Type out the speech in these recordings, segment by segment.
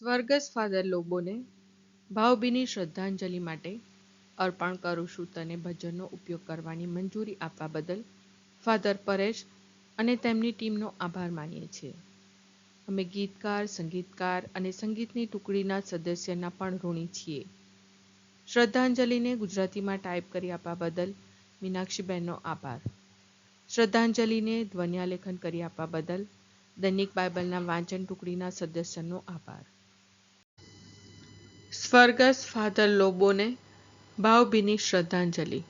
સ્વર્ગસ્થ ફાધર લોબોને ભાવભીની શ્રદ્ધાંજલિ માટે અર્પણ કરું છું. તને ભજનનો ઉપયોગ કરવાની મંજૂરી આપવા બદલ ફાધર પરેશ અને તેમની ટીમનો આભાર માનીએ છીએ. અમે ગીતકાર, સંગીતકાર અને સંગીતની ટુકડીના સદસ્યના પણ ઋણી છીએ. શ્રદ્ધાંજલિને ગુજરાતીમાં ટાઈપ કરી આપવા બદલ મીનાક્ષીબહેનનો આભાર. શ્રદ્ધાંજલિને ધ્વન્યાલેખન કરી આપવા બદલ દૈનિક બાઇબલના વાંચન ટુકડીના સદસ્યનો આભાર. સ્વર્ગસ્થ ફાધર લોબોને ભાવભીની શ્રદ્ધાંજલિ.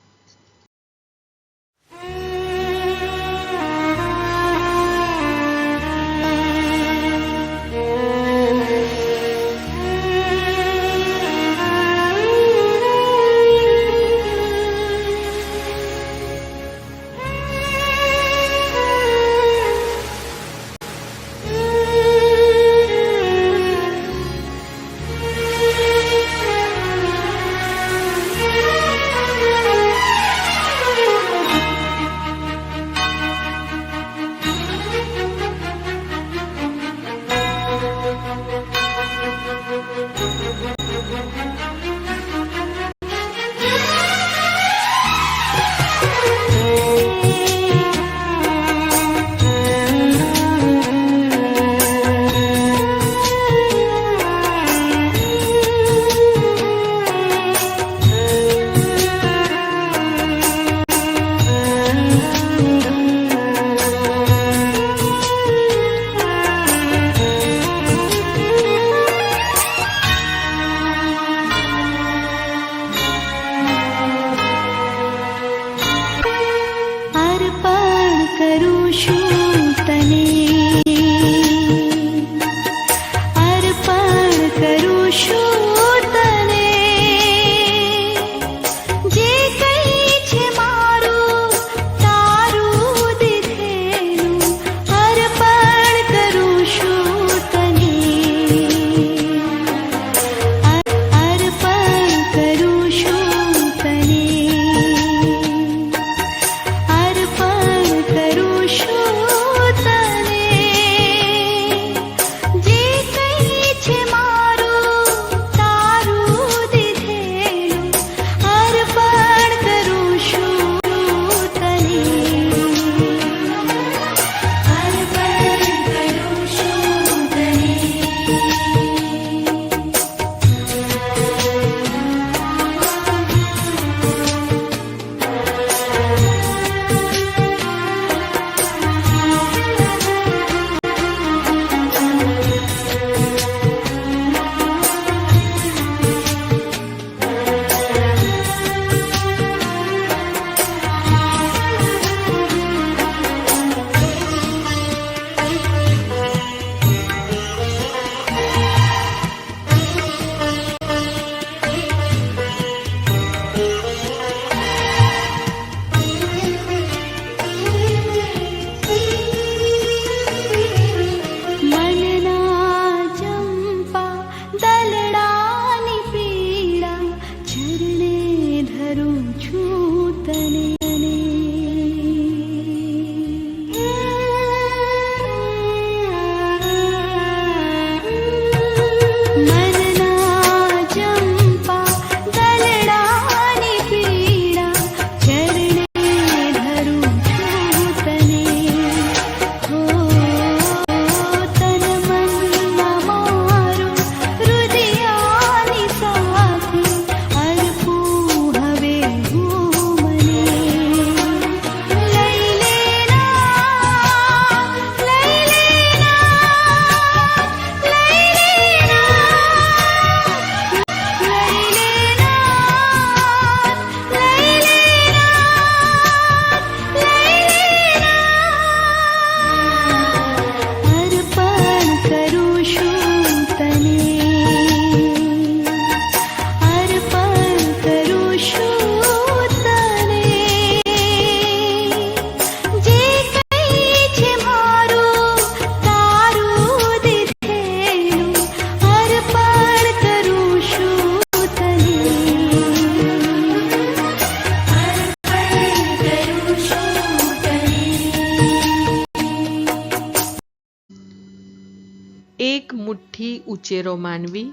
ઉછેરો માનવી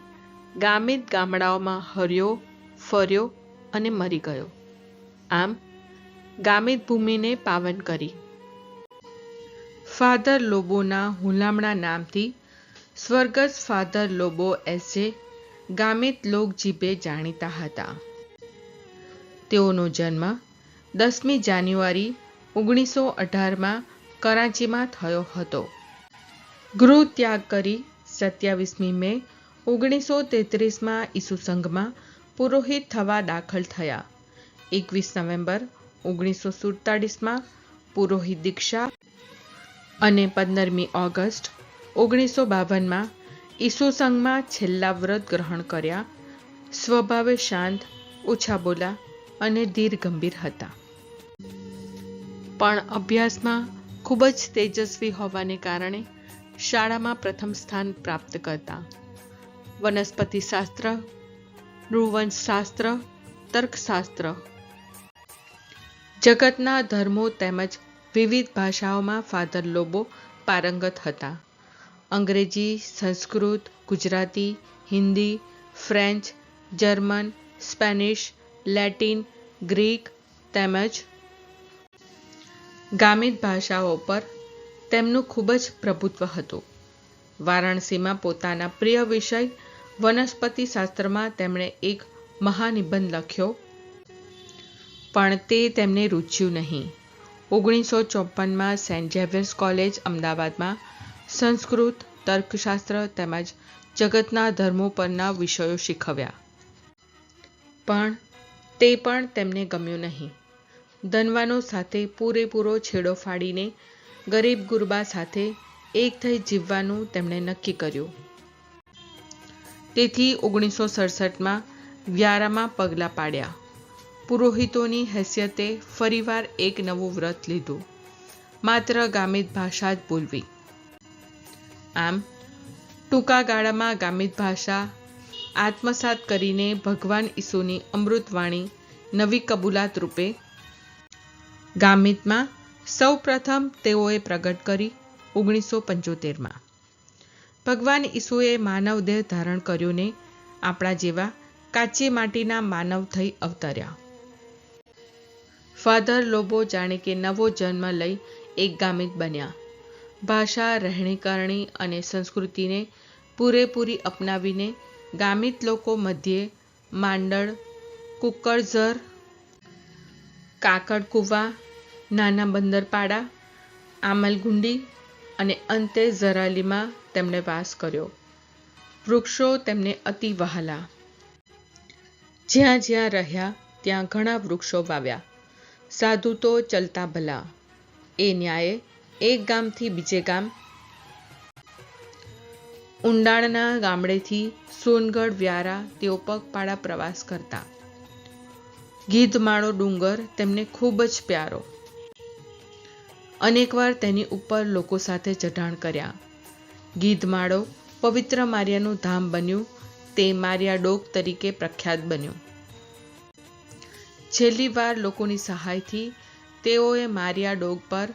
ગામિત ગામડાઓમાં હર્યો, ફર્યો અને મરી ગયો. આમ, ગામિત ભૂમિને પાવન કરી. ફાધર લોબોના હુલામણા નામથી સ્વર્ગસ્થ ફાધર લોબો એસે ગામિત લોકજીભે જાણીતા હતા. તેઓનો જન્મ દસમી જાન્યુઆરી ઓગણીસો અઢારમાં કરાંચીમાં થયો હતો. ગૃહ ત્યાગ કરી સત્યાવીસમી મે ઓગણીસો તેત્રીસમાં ઈસુ સંઘમાં પુરોહિત થવા દાખલ થયા. એકવીસ નવેમ્બર ઓગણીસો સુડતાલીસમાં પુરોહિત દીક્ષા અને પંદરમી ઓગસ્ટ ઓગણીસો બાવનમાં ઈસુ સંઘમાં છેલ્લા વ્રત ગ્રહણ કર્યા. સ્વભાવે શાંત, ઓછા બોલા અને ધીર ગંભીર હતા. પણ અભ્યાસમાં ખૂબ જ તેજસ્વી હોવાને કારણે શાળામાં પ્રથમ સ્થાન પ્રાપ્ત કરતા. વનસ્પતિશાસ્ત્ર, નૃવંશશાસ્ત્ર, તર્કશાસ્ત્ર. જગતના ધર્મો તેમજ વિવિધ ભાષાઓમાં ફાધર લોબો પારંગત હતા. અંગ્રેજી, Sanskrit, Gujarati, Hindi, French, German, Spanish, Latin, Greek તેમજ ગામિત ભાષાઓ પર તેમનું ખૂબ જ પ્રભુત્વ હતું. વારાણસીમાં પોતાના પ્રિય વિષય વનસ્પતિ શાસ્ત્રમાં તેમણે એક મહાનિબંધ લખ્યો, પણ તે તેમને રૂચ્યું નહીં. ઓગણીસો ચોપનમાં સેન્ટ ઝેવિયર્સ કોલેજ અમદાવાદમાં સંસ્કૃત, તર્કશાસ્ત્ર તેમજ જગતના ધર્મો પરના વિષયો શીખવ્યા. પણ તે પણ તેમને ગમ્યું નહીં. ધનવાનો સાથે પૂરેપૂરો છેડો ફાડીને ગરીબ ગુરબા સાથે એક થઈ જીવવાનું તેમણે નક્કી કર્યું. તેથી ઓગણીસો સડસઠમાં વ્યારામાં પગલાં પાડ્યા. પુરોહિતોની હેસિયતે ફરીવાર એક નવું વ્રત લીધું. માત્ર ગામિત ભાષા જ બોલવી. આમ ટૂંકા ગાળામાં ગામિત ભાષા આત્મસાત કરીને ભગવાન ઈસુની અમૃતવાણી નવી કબૂલાત રૂપે ગામિતમાં સૌ પ્રથમ તેઓએ પ્રગટ કરી ઓગણીસો પંચોતેરમાં ભગવાન ઈસુએ માનવ દેહ ધારણ કર્યો ને આપણા જેવા કાચી માટીના માનવ થઈ અવતર્યા. ફાધર લોબો જાણે કે નવો જન્મ લઈ એક ગામિત બન્યા. ભાષા, રહેણીકરણી અને સંસ્કૃતિને પૂરેપૂરી અપનાવીને ગામિત લોકો મધ્યે માંડળ, કુકરઝર, કાકડકુવા નાના બંદરપાડા આમલગુંડી અને અંતે ઝરાલીમાં તેમણે વાસ કર્યો. વૃક્ષો તેમને અતિ વહાલા. જ્યાં જ્યાં રહ્યા ત્યાં ઘણા વૃક્ષો વાવ્યા. સાધુ તો ચલતા ભલા. એ ન્યાયે એક ગામથી બીજે ગામ ઊંડાણના ગામડેથી સોનગઢ, વ્યારા તેઓ પગપાળા પ્રવાસ કરતા. ગીધમાળો ડુંગર તેમને ખૂબ જ પ્યારો. અનેકવાર તેની ઉપર લોકો સાથે ચઢાણ કર્યા. ગીધમાળો પવિત્ર મારિયાનું ધામ બન્યું, તે મારિયા ડોક તરીકે પ્રખ્યાત બન્યું. છેલ્લી વાર લોકોની સહાયથી તેઓએ મારિયા ડોગ પર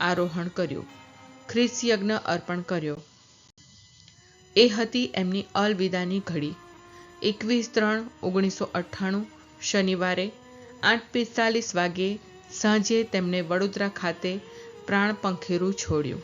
આરોહણ કર્યું. ખ્રિસ્ત યજ્ઞ અર્પણ કર્યો. એ હતી એમની અલવિદાની ઘડી. એકવીસ ત્રણ ઓગણીસો અઠ્ઠાણું શનિવારે આઠ પિસ્તાલીસ વાગ્યે સાંજે તેમણે વડોદરા ખાતે પ્રાણ પંખેરું છોડ્યું.